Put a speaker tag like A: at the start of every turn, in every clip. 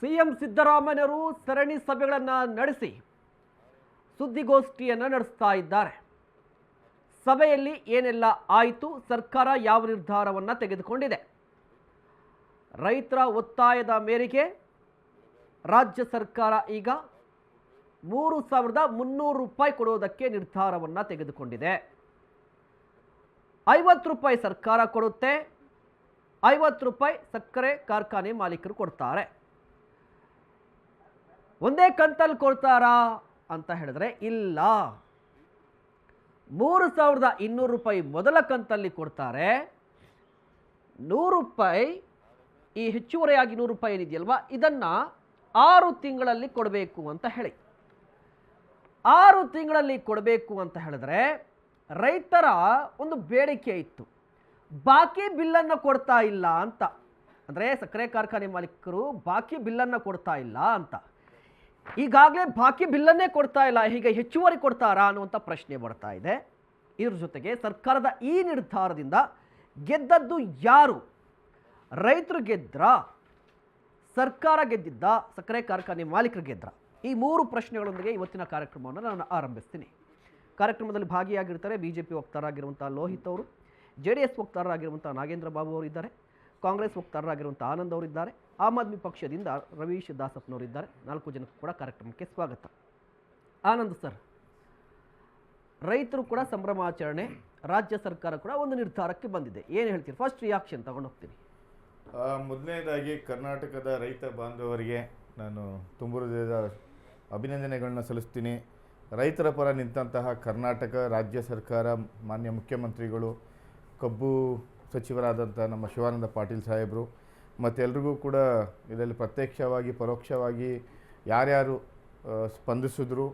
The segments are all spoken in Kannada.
A: ಸಿಎಂ ಸಿದ್ದರಾಮಯ್ಯರು ಸರಣಿ ಸಭೆಗಳನ್ನು ನಡೆಸಿ ಸುದ್ದಿಗೋಷ್ಠಿಯನ್ನು ನಡೆಸ್ತಾ ಇದ್ದಾರೆ. ಸಭೆಯಲ್ಲಿ ಏನೆಲ್ಲ ಆಯಿತು, ಸರ್ಕಾರ ಯಾವ ನಿರ್ಧಾರವನ್ನು ತೆಗೆದುಕೊಂಡಿದೆ? ರೈತರ ಒತ್ತಾಯದ ಮೇರೆಗೆ ರಾಜ್ಯ ಸರ್ಕಾರ ಈಗ ಮೂರು ಸಾವಿರದ ಮುನ್ನೂರು ರೂಪಾಯಿ ಕೊಡುವುದಕ್ಕೆ ನಿರ್ಧಾರವನ್ನು ತೆಗೆದುಕೊಂಡಿದೆ. ಐವತ್ತು ರೂಪಾಯಿ ಸರ್ಕಾರ ಕೊಡುತ್ತೆ, ಐವತ್ತು ರೂಪಾಯಿ ಸಕ್ಕರೆ ಕಾರ್ಖಾನೆ ಮಾಲೀಕರು ಕೊಡ್ತಾರೆ. ಒಂದೇ ಕಂತಲ್ಲಿ ಕೊಡ್ತಾರಾ ಅಂತ ಹೇಳಿದ್ರೆ ಇಲ್ಲ. ಮೂರು ಸಾವಿರದ ಇನ್ನೂರು ರೂಪಾಯಿ ಮೊದಲ ಕಂತಲ್ಲಿ ಕೊಡ್ತಾರೆ. ನೂರು ರೂಪಾಯಿ ಈ ಹೆಚ್ಚುವರಿಯಾಗಿ ನೂರು ರೂಪಾಯಿ ಏನಿದೆಯಲ್ವ? ಇದನ್ನು ಆರು ತಿಂಗಳಲ್ಲಿ ಕೊಡಬೇಕು ಅಂತ ಹೇಳಿ. ಆರು ತಿಂಗಳಲ್ಲಿ ಕೊಡಬೇಕು ಅಂತ ಹೇಳಿದ್ರೆ ರೈತರ ಒಂದು ಬೇಡಿಕೆ ಇತ್ತು. ಬಾಕಿ ಬಿಲ್ಲನ್ನು ಕೊಡ್ತಾ ಇಲ್ಲ ಅಂತ. ಅಂದರೆ ಸಕ್ಕರೆ ಕಾರ್ಖಾನೆ ಮಾಲೀಕರು ಬಾಕಿ ಬಿಲ್ಲನ್ನು ಕೊಡ್ತಾ ಇಲ್ಲ ಅಂತ. ಈಗಾಗಲೇ ಬಾಕಿ ಬಿಲ್ಲನ್ನೇ ಕೊಡ್ತಾ ಇಲ್ಲ, ಹೀಗೆ ಹೆಚ್ಚುವರಿ ಕೊಡ್ತಾರಾ ಅನ್ನುವಂಥ ಪ್ರಶ್ನೆ ಬರ್ತಾ ಇದೆ. ಇದ್ರ ಜೊತೆಗೆ ಸರ್ಕಾರದ ಈ ನಿರ್ಧಾರದಿಂದ ಗೆದ್ದದ್ದು ಯಾರು? ರೈತರು ಗೆದ್ರ? ಸರ್ಕಾರ ಗೆದ್ದಿದ್ದ ಸಕ್ಕರೆ ಕಾರ್ಖಾನೆ ಮಾಲೀಕರು ಗೆದ್ರ? ಈ ಮೂರು ಪ್ರಶ್ನೆಗಳೊಂದಿಗೆ ಇವತ್ತಿನ ಕಾರ್ಯಕ್ರಮವನ್ನು ನಾನು ಆರಂಭಿಸ್ತೀನಿ. ಕಾರ್ಯಕ್ರಮದಲ್ಲಿ ಭಾಗಿಯಾಗಿರ್ತಾರೆ ಬಿ ಜೆ ಪಿ ವಕ್ತಾರಾಗಿರುವಂಥ ಲೋಹಿತ್ ಅವರು, ಜೆ ಡಿ ಎಸ್ ವಕ್ತಾರರಾಗಿರುವಂಥ ನಾಗೇಂದ್ರ ಬಾಬು ಅವರಿದ್ದಾರೆ ಕಾಂಗ್ರೆಸ್ ವಕ್ತಾರರಾಗಿರುವಂಥ ಆನಂದ್ ಅವರಿದ್ದಾರೆ. ಆಮ್ ಆದ್ಮಿ ಪಕ್ಷದಿಂದ ರವೀಶ್ ದಾಸಪ್ಪನವರಿದ್ದಾರೆ. ನಾಲ್ಕು ಜನಕ್ಕೂ ಕೂಡ ಕಾರ್ಯಕ್ರಮಕ್ಕೆ ಸ್ವಾಗತ. ಆನಂದ್ ಸರ್, ರೈತರು ಕೂಡ ಸಂಭ್ರಮಾಚರಣೆ, ರಾಜ್ಯ ಸರ್ಕಾರ ಕೂಡ ಒಂದು ನಿರ್ಧಾರಕ್ಕೆ ಬಂದಿದೆ. ಏನು ಹೇಳ್ತೀರಿ? ಫಸ್ಟ್ ರಿಯಾಕ್ಷನ್ ತಗೊಂಡು ಹೋಗ್ತೀನಿ.
B: ಮೊದಲನೇದಾಗಿ ಕರ್ನಾಟಕದ ರೈತ ಬಾಂಧವರಿಗೆ ನಾನು ತುಂಬ ಅಭಿನಂದನೆಗಳನ್ನ ಸಲ್ಲಿಸ್ತೀನಿ. ರೈತರ ಪರ ನಿಂತಹ ಕರ್ನಾಟಕ ರಾಜ್ಯ ಸರ್ಕಾರ, ಮಾನ್ಯ ಮುಖ್ಯಮಂತ್ರಿಗಳು, ಕಬ್ಬು ಸಚಿವರಾದಂಥ ನಮ್ಮ ಶಿವಾನಂದ ಪಾಟೀಲ್ ಸಾಹೇಬರು ಮತ್ತೆಲ್ರಿಗೂ ಕೂಡ ಇದರಲ್ಲಿ ಪ್ರತ್ಯಕ್ಷವಾಗಿ ಪರೋಕ್ಷವಾಗಿ ಯಾರ್ಯಾರು ಸ್ಪಂದಿಸಿದ್ರು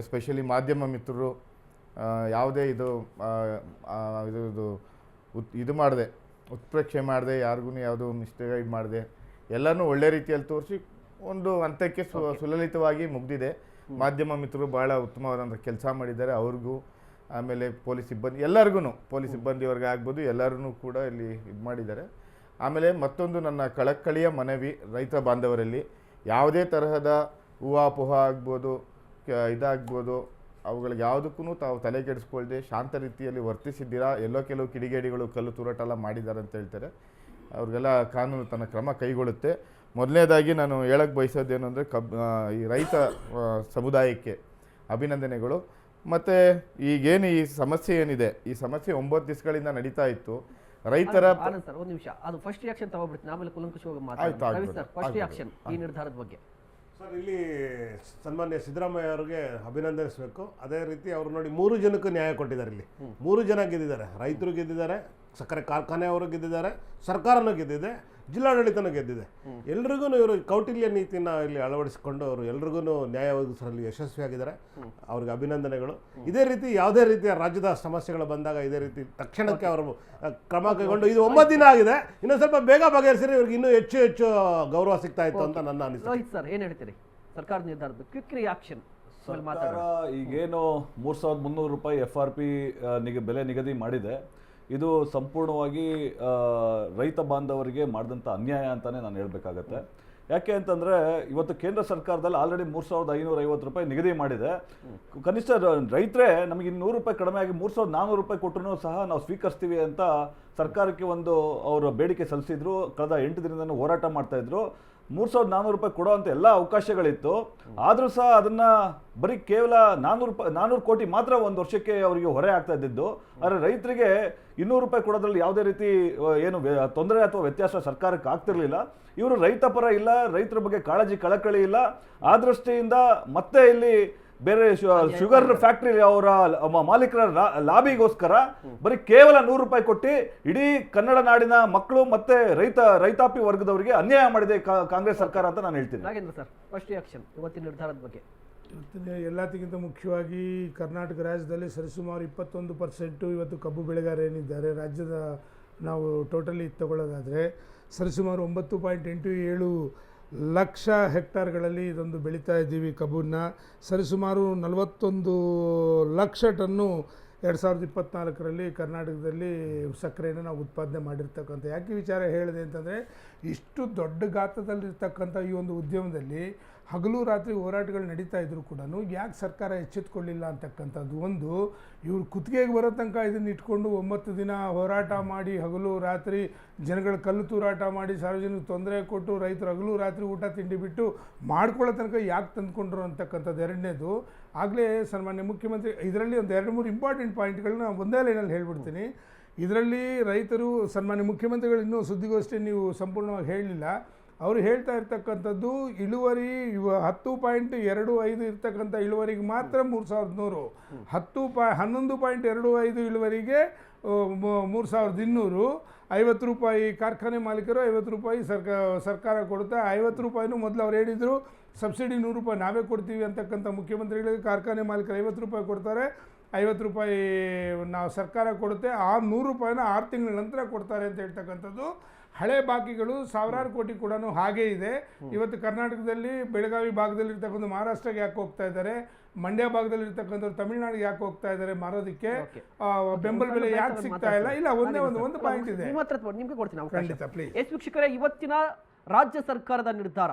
B: ಎಸ್ಪೆಷಲಿ ಮಾಧ್ಯಮ ಮಿತ್ರರು ಯಾವುದೇ ಇದು ಇದು ಇದು ಉತ್ ಇದು ಮಾಡಿದೆ ಉತ್ಪ್ರೇಕ್ಷೆ ಮಾಡಿದೆ ಯಾರಿಗೂ ಯಾವುದು ಮಿಸ್ಟೇಕ್ ಮಾಡಿದೆ ಎಲ್ಲನೂ ಒಳ್ಳೆ ರೀತಿಯಲ್ಲಿ ತೋರಿಸಿ ಒಂದು ಹಂತಕ್ಕೆ ಸು ಸುಲಲಿತವಾಗಿ ಮುಗ್ದಿದೆ. ಮಾಧ್ಯಮ ಮಿತ್ರರು ಭಾಳ ಉತ್ತಮವಾದಂಥ ಕೆಲಸ ಮಾಡಿದ್ದಾರೆ. ಅವ್ರಿಗೂ ಆಮೇಲೆ ಪೊಲೀಸ್ ಸಿಬ್ಬಂದಿ ಎಲ್ಲರಿಗೂ ಪೊಲೀಸ್ ಸಿಬ್ಬಂದಿವರೆಗೆ ಆಗ್ಬೋದು ಎಲ್ಲರೂ ಕೂಡ ಇಲ್ಲಿ ಇದು ಮಾಡಿದ್ದಾರೆ. ಆಮೇಲೆ ಮತ್ತೊಂದು ನನ್ನ ಕಳಕಳಿಯ ಮನವಿ ರೈತ ಬಾಂಧವರಲ್ಲಿ ಯಾವುದೇ ತರಹದ ಊಹಾಪೋಹ ಆಗ್ಬೋದು ಇದಾಗ್ಬೋದು, ಅವುಗಳಿಗೆ ಯಾವುದಕ್ಕೂ ತಾವು ತಲೆ ಕೆಡಿಸ್ಕೊಳ್ದೆ ಶಾಂತ ರೀತಿಯಲ್ಲಿ ವರ್ತಿಸಿದ್ದೀರಾ, ಎಲ್ಲೋ ಕೆಲವು ಕಿಡಿಗೇಡಿಗಳು ಕಲ್ಲು ತೂರಾಟ ಮಾಡಿದ್ದಾರೆ ಅಂತ ಹೇಳ್ತಾರೆ. ಅವ್ರಿಗೆಲ್ಲ ಕಾನೂನು ತನ್ನ ಕ್ರಮ ಕೈಗೊಳ್ಳುತ್ತೆ. ಮೊದಲನೇದಾಗಿ ನಾನು ಹೇಳಕ್ಕೆ ಬಯಸೋದೇನು ಅಂದರೆ ಕಬ್ ಈ ರೈತ ಸಮುದಾಯಕ್ಕೆ ಅಭಿನಂದನೆಗಳು. ಮತ್ತು ಈಗೇನು ಈ ಸಮಸ್ಯೆ ಏನಿದೆ? ಈ ಸಮಸ್ಯೆ ಒಂಬತ್ತು ದಿವಸಗಳಿಂದ ನಡೀತಾ ಇತ್ತು. ರೈತರ
A: ಆನಂದ್ ಸರ್ ಒಂದು ನಿಮಿಷ. ಅದು ಫಸ್ಟ್ ರಿಯಾಕ್ಷನ್ ತಗೊಬಿಡ್ತೀನಿ. ಆಮೇಲೆ ಕುಲಂಕುಷವಾಗಿ
B: ಆಯ್ತು,
A: ಮಾತಾಡ್ತೀನಿ ರವಿ
B: ಆಗ್ಬೋದು,
A: ಸರ್ ಫಸ್ಟ್. ರಿಯಾಕ್ಷನ್ ಈ ನಿರ್ಧಾರದ ಬಗ್ಗೆ.
C: ಸರ್ ಇಲ್ಲಿ ಸನ್ಮಾನ್ಯ ಸಿದ್ದರಾಮಯ್ಯ ಅವರಿಗೆ ಅಭಿನಂದಿಸಬೇಕು ಅದೇ ರೀತಿ ಅವರು ನೋಡಿ ಮೂರು ಜನಕ್ಕೂ ನ್ಯಾಯ ಕೊಟ್ಟಿದ್ದಾರೆ ಇಲ್ಲಿ. ಮೂರು ಜನ ಗೆದ್ದಿದ್ದಾರೆ. ರೈತರು ಗೆದ್ದಿದ್ದಾರೆ. ಸಕ್ಕರೆ ಕಾರ್ಖಾನೆ ಅವರು ಗೆದ್ದಿದ್ದಾರೆ ಸರ್ಕಾರನೂ ಗೆದ್ದಿದೆ ಜಿಲ್ಲಾಡಳಿತನೂ ಗೆದ್ದಿದೆ. ಎಲ್ರಿಗೂ ಇವರು ಕೌಟಿಲ್ಯ ನೀತಿನ ಇಲ್ಲಿ ಅಳವಡಿಸಿಕೊಂಡು ಅವರು ಎಲ್ರಿಗೂ ನ್ಯಾಯ ಒದಗಿಸಲು ಯಶಸ್ವಿಯಾಗಿದ್ದಾರೆ. ಅವ್ರಿಗೆ ಅಭಿನಂದನೆಗಳು. ಇದೇ ರೀತಿ ಯಾವುದೇ ರೀತಿಯ ರಾಜ್ಯದ ಸಮಸ್ಯೆಗಳು ಬಂದಾಗ ಇದೇ ರೀತಿ ತಕ್ಷಣಕ್ಕೆ ಅವರು ಕ್ರಮ ಕೈಗೊಂಡು ಇದು ಒಂಬತ್ತು ದಿನ ಆಗಿದೆ. ಇನ್ನೂ ಸ್ವಲ್ಪ ಬೇಗ ಬಗೆಹರಿಸಿದ್ರೆ ಇವ್ರಿಗೆ ಇನ್ನೂ ಹೆಚ್ಚು ಹೆಚ್ಚು ಗೌರವ ಸಿಗ್ತಾ ಇತ್ತು ಅಂತ ನನ್ನ ಅನಿಸಿಕೆ.
A: ರೋಹಿತ್ ಸರ್ ಏನು ಹೇಳ್ತೀರಿ? ಸರ್ಕಾರದ ನಿರ್ಧಾರದ ಕ್ವಿಕ್ ರಿಯಾಕ್ಷನ್
D: ಸರ್ಕಾರ
A: ಮಾತಾಡೋಣ.
D: ಈಗೇನು ಮೂರು ಸಾವಿರದ ಮುನ್ನೂರು ರೂಪಾಯಿ ಎಫ್ ಆರ್ ಪಿ ನಿಗ ಬೆಲೆ ನಿಗದಿ ಮಾಡಿದೆ. ಇದು ಸಂಪೂರ್ಣವಾಗಿ ರೈತ ಬಾಂಧವರಿಗೆ ಮಾಡಿದಂಥ ಅನ್ಯಾಯ ಅಂತಾನೆ ನಾನು ಹೇಳಬೇಕಾಗತ್ತೆ. ಯಾಕೆ ಅಂತಂದರೆ, ಇವತ್ತು ಕೇಂದ್ರ ಸರ್ಕಾರದಲ್ಲಿ ಆಲ್ರೆಡಿ ಮೂರು ಸಾವಿರದ ಐನೂರ ಐವತ್ತು ರೂಪಾಯಿ ನಿಗದಿ ಮಾಡಿದೆ. ಕನಿಷ್ಠ ರೈತರೇ ನಮಗೆ ಇನ್ನೂರು ನೂರು ರೂಪಾಯಿ ಕಡಿಮೆ ಆಗಿ ಮೂರು ಸಾವಿರದ ನಾನ್ನೂರು ರೂಪಾಯಿ ಕೊಟ್ಟರು ಸಹ ನಾವು ಸ್ವೀಕರಿಸ್ತೀವಿ ಅಂತ ಸರ್ಕಾರಕ್ಕೆ ಒಂದು ಅವರು ಬೇಡಿಕೆ ಸಲ್ಲಿಸಿದ್ರು, ಕಳೆದ ಎಂಟು ದಿನದಿಂದ ಹೋರಾಟ ಮಾಡ್ತಾ ಇದ್ರು. ಮೂರು ಸಾವಿರದ ನಾನ್ನೂರು ರೂಪಾಯಿ ಕೊಡುವಂಥ ಎಲ್ಲ ಅವಕಾಶಗಳಿತ್ತು. ಆದರೂ ಸಹ ಅದನ್ನು ಬರೀ ಕೇವಲ ನಾನ್ನೂರು ರೂಪಾಯಿ ನಾನ್ನೂರು ಕೋಟಿ ಮಾತ್ರ ಒಂದು ವರ್ಷಕ್ಕೆ ಅವರಿಗೆ ಹೊರೆ ಆಗ್ತಾ ಇದ್ದಿದ್ದು. ಆದರೆ ರೈತರಿಗೆ ಇನ್ನೂರು ರೂಪಾಯಿ ಕೊಡೋದ್ರಲ್ಲಿ ಯಾವುದೇ ರೀತಿ ಏನು ತೊಂದರೆ ಅಥವಾ ವ್ಯತ್ಯಾಸ ಸರ್ಕಾರಕ್ಕೆ ಆಗ್ತಿರಲಿಲ್ಲ. ಇವರು ರೈತ ಪರ ಇಲ್ಲ, ರೈತರ ಬಗ್ಗೆ ಕಾಳಜಿ, ಕಳಕಳಿ ಇಲ್ಲ. ಆ ದೃಷ್ಟಿಯಿಂದ ಮತ್ತೆ ಇಲ್ಲಿ ಬೇರೆ ಶುಗರ್ ಫ್ಯಾಕ್ಟ್ರಿ ಅವರ ಮಾಲೀಕರ ಲಾ- ಲಾಬಿಗೋಸ್ಕರ ಬರೀ ಕೇವಲ ನೂರು ರೂಪಾಯಿ ಕೊಟ್ಟು ಇಡೀ ಕನ್ನಡ ನಾಡಿನ ಮಕ್ಕಳು ಮತ್ತೆ ರೈತ ರೈತಾಪಿ ವರ್ಗದವರಿಗೆ ಅನ್ಯಾಯ ಮಾಡಿದೆ ಕಾ- ಕಾಂಗ್ರೆಸ್ ಸರ್ಕಾರ ಅಂತ ನಾನು ಹೇಳ್ತೀನಿ.
A: ನಾಗೇಂದ್ರ ಸರ್ ಫಸ್ಟ್ ರಿಯಾಕ್ಷನ್ ಇವತ್ತಿನ ನಿರ್ಧಾರದ ಬಗ್ಗೆ.
E: ಇವತ್ತಿನ ಎಲ್ಲದಕ್ಕಿಂತ ಮುಖ್ಯವಾಗಿ ಕರ್ನಾಟಕ ರಾಜ್ಯದಲ್ಲಿ ಸರಿಸುಮಾರು ಇಪ್ಪತ್ತೊಂದು ಪರ್ಸೆಂಟು ಇವತ್ತು ಕಬ್ಬು ಬೆಳೆಗಾರ ಏನಿದ್ದಾರೆ ರಾಜ್ಯದ ನಾವು ಟೋಟಲಿ ತಗೊಳ್ಳೋದಾದರೆ ಸರಿಸುಮಾರು ಒಂಬತ್ತು ಪಾಯಿಂಟ್ ಎಂಟು ಏಳು ಲಕ್ಷ ಹೆಕ್ಟಾರ್ಗಳಲ್ಲಿ ಇದೊಂದು ಬೆಳೀತಾ ಇದ್ದೀವಿ ಕಬ್ಬನ್ನ. ಸರಿಸುಮಾರು ನಲವತ್ತೊಂದು ಲಕ್ಷ ಟನ್ನು ಎರಡು ಸಾವಿರದ ಇಪ್ಪತ್ತ್ನಾಲ್ಕರಲ್ಲಿ ಕರ್ನಾಟಕದಲ್ಲಿ ಸಕ್ಕರೆಯನ್ನು ನಾವು ಉತ್ಪಾದನೆ ಮಾಡಿರ್ತಕ್ಕಂಥ. ಯಾಕೆ ವಿಚಾರ ಹೇಳಿದೆ ಅಂತಂದರೆ, ಇಷ್ಟು ದೊಡ್ಡ ಗಾತ್ರದಲ್ಲಿರ್ತಕ್ಕಂಥ ಈ ಒಂದು ಉದ್ಯಮದಲ್ಲಿ ಹಗಲು ರಾತ್ರಿ ಹೋರಾಟಗಳು ನಡೀತಾ ಇದ್ರು ಕೂಡ ಯಾಕೆ ಸರ್ಕಾರ ಎಚ್ಚೆತ್ಕೊಳ್ಳಿಲ್ಲ ಅಂತಕ್ಕಂಥದ್ದು ಒಂದು. ಇವರು ಕುತ್ತಿಗೆಗೆ ಬರೋ ತನಕ ಇದನ್ನ ಇಟ್ಕೊಂಡು ಒಂಬತ್ತು ದಿನ ಹೋರಾಟ ಮಾಡಿ, ಹಗಲು ರಾತ್ರಿ ಜನಗಳ ಕಲ್ಲು ತೂರಾಟ ಮಾಡಿ, ಸಾರ್ವಜನಿಕ ತೊಂದರೆ ಕೊಟ್ಟು ರೈತರು ಹಗಲು ರಾತ್ರಿ ಊಟ ತಿಂಡಿ ಬಿಟ್ಟು ಮಾಡ್ಕೊಳ್ಳೋ ತನಕ ಯಾಕೆ ತಂದುಕೊಂಡ್ರು ಅಂತಕ್ಕಂಥದ್ದು ಎರಡನೇದು. ಆಗಲೇ ಸನ್ಮಾನ್ಯ ಮುಖ್ಯಮಂತ್ರಿ, ಇದರಲ್ಲಿ ಒಂದು ಎರಡು ಮೂರು ಇಂಪಾರ್ಟೆಂಟ್ ಪಾಯಿಂಟ್ಗಳನ್ನ ಒಂದೇ ಲೈನಲ್ಲಿ ಹೇಳ್ಬಿಡ್ತೀನಿ. ಇದರಲ್ಲಿ ರೈತರು, ಸನ್ಮಾನ್ಯ ಮುಖ್ಯಮಂತ್ರಿಗಳು ಇನ್ನೂ ಸುದ್ದಿಗೋಷ್ಠಿ ನೀವು ಸಂಪೂರ್ಣವಾಗಿ ಹೇಳಲಿಲ್ಲ ಅವರು ಹೇಳ್ತಾ ಇರ್ತಕ್ಕಂಥದ್ದು ಇಳುವರಿ ಇವ ಹತ್ತು ಪಾಯಿಂಟ್ ಎರಡು ಐದು ಇರ್ತಕ್ಕಂಥ ಇಳುವರಿಗೆ ಮಾತ್ರ ಮೂರು ಸಾವಿರದ ನೂರು. ಹತ್ತು ಪಾ ಹನ್ನೊಂದು ಪಾಯಿಂಟ್ ಎರಡು ಐದು ಇಳುವರಿಗೆ ಮೂರು ಸಾವಿರದ ಇನ್ನೂರು. ಐವತ್ತು ರೂಪಾಯಿ ಕಾರ್ಖಾನೆ ಮಾಲೀಕರು ಐವತ್ತು ರೂಪಾಯಿ ಸರ್ಕಾರ ಸರ್ಕಾರ ಕೊಡುತ್ತೆ. ಐವತ್ತು ರೂಪಾಯಿನೂ ಮೊದಲು ಅವ್ರು ಹೇಳಿದರು ಸಬ್ಸಿಡಿ ನೂರು ರೂಪಾಯಿ ನಾವೇ ಕೊಡ್ತೀವಿ ಅಂತಕ್ಕಂಥ ಮುಖ್ಯಮಂತ್ರಿಗಳಿಗೆ ಕಾರ್ಖಾನೆ ಮಾಲೀಕರು ಐವತ್ತು ರೂಪಾಯಿ ಕೊಡ್ತಾರೆ. ಐವತ್ತು ರೂಪಾಯಿ ನಾವು ಸರ್ಕಾರ ಕೊಡುತ್ತೆ ಆ ನೂರು ರೂಪಾಯಿನ ಆರು ತಿಂಗಳ ನಂತರ ಕೊಡ್ತಾರೆ ಅಂತ ಹೇಳ್ತಕ್ಕಂಥದ್ದು. ಹಳೆ ಬಾಕಿಗಳು ಸಾವಿರಾರು ಕೋಟಿ ಕೂಡ ಹಾಗೇ ಇದೆ. ಇವತ್ತು ಕರ್ನಾಟಕದಲ್ಲಿ ಬೆಳಗಾವಿ ಭಾಗದಲ್ಲಿ ಇರ್ತಕ್ಕಂಥ ಮಹಾರಾಷ್ಟ್ರಕ್ಕೆ ಯಾಕೆ ಹೋಗ್ತಾ ಇದ್ದಾರೆ? ಮಂಡ್ಯ ಭಾಗದಲ್ಲಿ ಇರ್ತಕ್ಕಂಥವ್ರು ತಮಿಳ್ನಾಡಿಗೆ ಯಾಕೆ ಹೋಗ್ತಾ ಇದ್ದಾರೆ ಮಾರೋದಕ್ಕೆ? ಬೆಂಬಲ ಬೆಲೆ ಯಾಕೆ ಸಿಗ್ತಾ ಇಲ್ಲ? ಇಲ್ಲ ಒಂದೇ ಒಂದು ಒಂದು ಪಾಯಿಂಟ್ ಇದೆ.
A: ನಿಮಗೆ ಕೊಡ್ತೀನಿ
E: ಖಂಡಿತ ಪ್ಲೀಸ್
A: ಎಸ್ ವೀಕ್ಷಕರೇ ಇವತ್ತಿನ ರಾಜ್ಯ ಸರ್ಕಾರದ ನಿರ್ಧಾರ.